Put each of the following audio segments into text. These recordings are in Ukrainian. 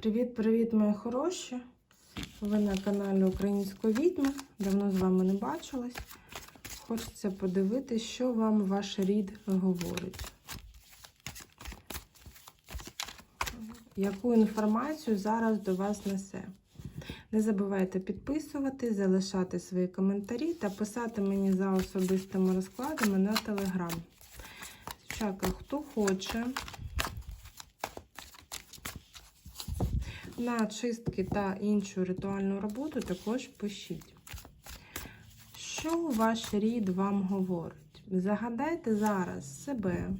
Привіт-привіт, мої хороші! Ви на каналі Української відьми. Давно з вами не бачилась. Хочеться подивитися, що вам ваш рід говорить. Яку інформацію зараз до вас несе. Не забувайте підписувати, залишати свої коментарі та писати мені за особистими розкладами на телеграм. Дівчатка, хто хоче на чистки та іншу ритуальну роботу, також пишіть. Що ваш рід вам говорить? Загадайте зараз себе,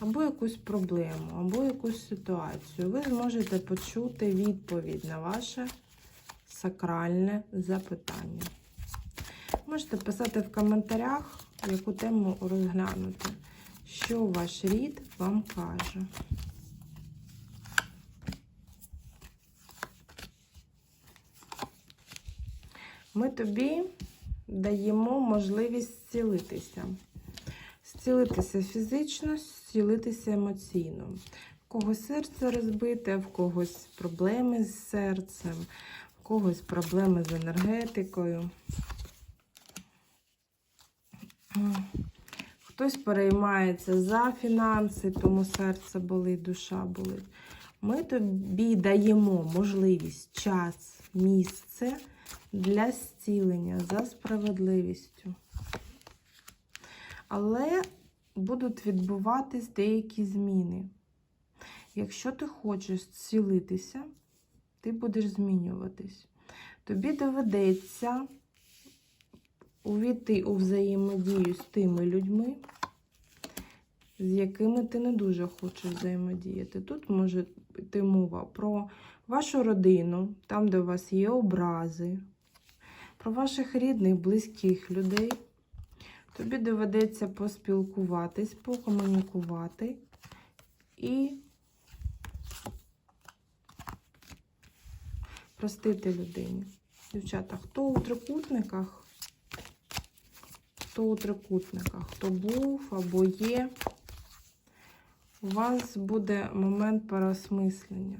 або якусь проблему, або якусь ситуацію. Ви зможете почути відповідь на ваше сакральне запитання. Можете писати в коментарях, яку тему розглянути, що ваш рід вам каже. Ми тобі даємо можливість зцілитися. Зцілитися фізично, зцілитися емоційно. В когось серце розбите, в когось проблеми з серцем, в когось проблеми з енергетикою. Хтось переймається за фінанси, тому серце болить, душа болить. Ми тобі даємо можливість, час, місце для зцілення за справедливістю. Але будуть відбуватись деякі зміни. Якщо ти хочеш зцілитися, ти будеш змінюватись. Тобі доведеться увійти у взаємодію з тими людьми, з якими ти не дуже хочеш взаємодіяти. Тут може йти мова про вашу родину, там, де у вас є образи, про ваших рідних, близьких людей. Тобі доведеться поспілкуватись, покомунікувати і простити людині. Дівчата, хто у трикутниках? Хто у трикутниках? Хто був або є? У вас буде момент переосмислення.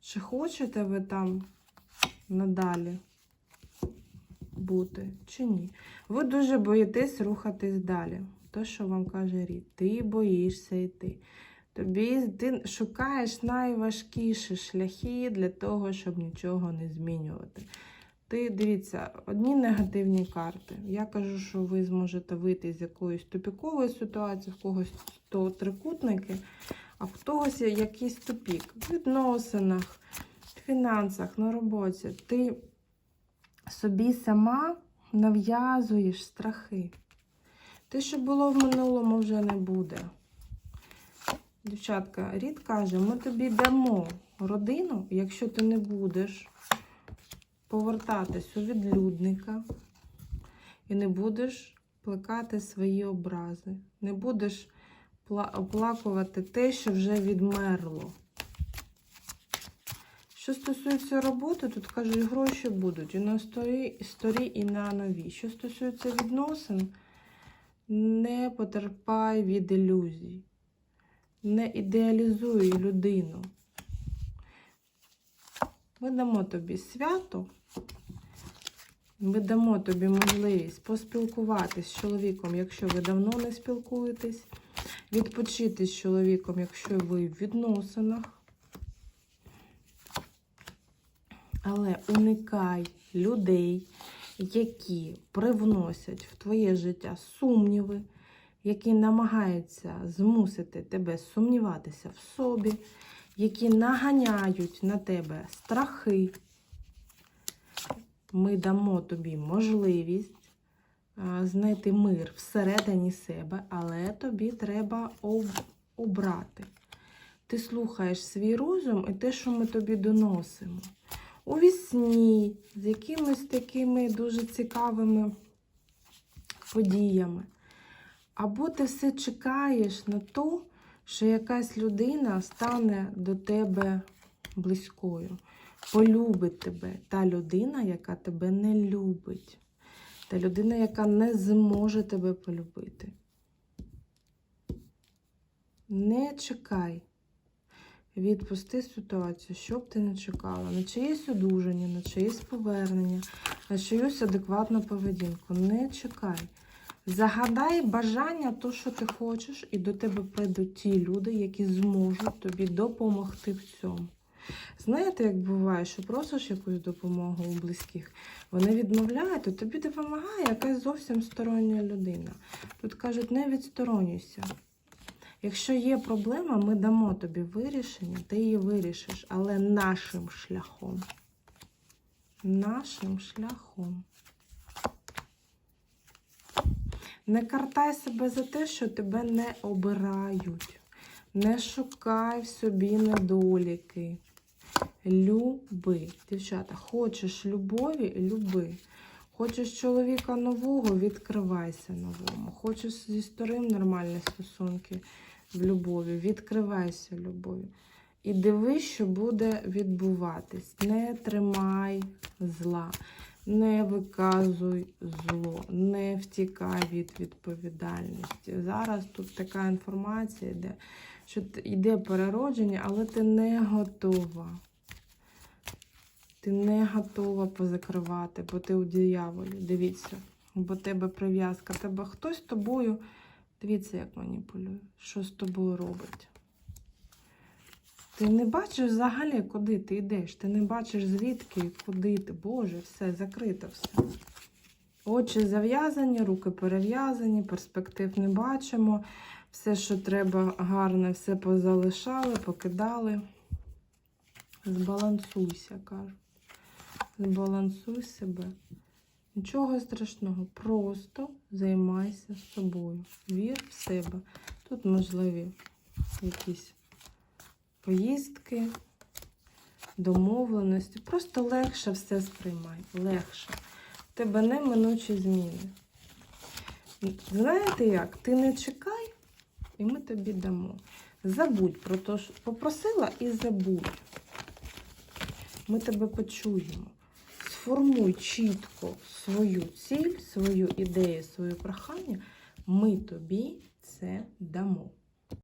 Чи хочете ви там надалі бути, чи ні? Ви дуже боїтесь рухатись далі. То, що вам каже рід, ти боїшся йти. Тобі ти шукаєш найважкіші шляхи для того, щоб нічого не змінювати. Ти дивіться, одні негативні карти. Я кажу, що ви зможете вийти з якоїсь тупікової ситуації, в когось то трикутники, а в когось якийсь тупік. В відносинах, фінансах, на роботі. Ти собі сама нав'язуєш страхи. Те, що було в минулому, вже не буде. Дівчатка, рід каже, ми тобі дамо родину, якщо ти не будеш повертатись у відлюдника і не будеш плекати свої образи, не будеш оплакувати те, що вже відмерло. Що стосується роботи, тут кажуть, гроші будуть і на старі, старі, і на нові. Що стосується відносин, не потерпай від ілюзій, не ідеалізуй людину. Ми дамо тобі свято, ми дамо тобі можливість поспілкуватись з чоловіком, якщо ви давно не спілкуєтесь, відпочити з чоловіком, якщо ви в відносинах. Але уникай людей, які привносять в твоє життя сумніви, які намагаються змусити тебе сумніватися в собі, які наганяють на тебе страхи. Ми дамо тобі можливість знайти мир всередині себе, але тобі треба обрати. Ти слухаєш свій розум і те, що ми тобі доносимо. У вісні, з якимись такими дуже цікавими подіями. Або ти все чекаєш на то, що якась людина стане до тебе близькою, полюбить тебе. Та людина, яка тебе не любить. Та людина, яка не зможе тебе полюбити. Не чекай. Відпусти ситуацію, що б ти не чекала, на чиєсь одужання, на чиєсь повернення, на чиюсь адекватну поведінку. Не чекай. Загадай бажання, то, що ти хочеш, і до тебе прийдуть ті люди, які зможуть тобі допомогти в цьому. Знаєте, як буває, що просиш якусь допомогу у близьких, вони відмовляють, то тобі допомагає якась зовсім стороння людина. Тут кажуть, не відсторонюйся. Якщо є проблема, ми дамо тобі вирішення, ти її вирішиш, але нашим шляхом. Нашим шляхом. Не картай себе за те, що тебе не обирають. Не шукай в собі недоліки. Люби. Дівчата, хочеш любові, люби. Хочеш чоловіка нового, відкривайся новому. Хочеш зі старим нормальні стосунки в любові, відкривайся любові. І дивись, що буде відбуватись. Не тримай зла, не виказуй зло, не втікай від відповідальності. Зараз тут така інформація йде, що йде переродження, але ти не готова. Ти не готова позакривати, бо ти у дияволі. Дивіться, бо тебе прив'язка. Тебе хтось тобою. Дивіться, як маніпулює, що з тобою робить. Ти не бачиш взагалі, куди ти йдеш. Ти не бачиш звідки куди ти. Боже, все, закрито все. Очі зав'язані, руки перев'язані, перспектив не бачимо. Все, що треба гарне, все позалишали, покидали. Збалансуйся, кажуть. Збалансуй себе. Нічого страшного, просто займайся собою. Вір в себе. Тут можливі якісь поїздки, домовленості. Просто легше все сприймай. Легше. В тебе неминучі зміни. Знаєте як? Ти не чекай, і ми тобі дамо. Забудь про те, що попросила і забудь. Ми тебе почуємо. Сформуй чітко свою ціль, свою ідею, своє прохання. Ми тобі це дамо.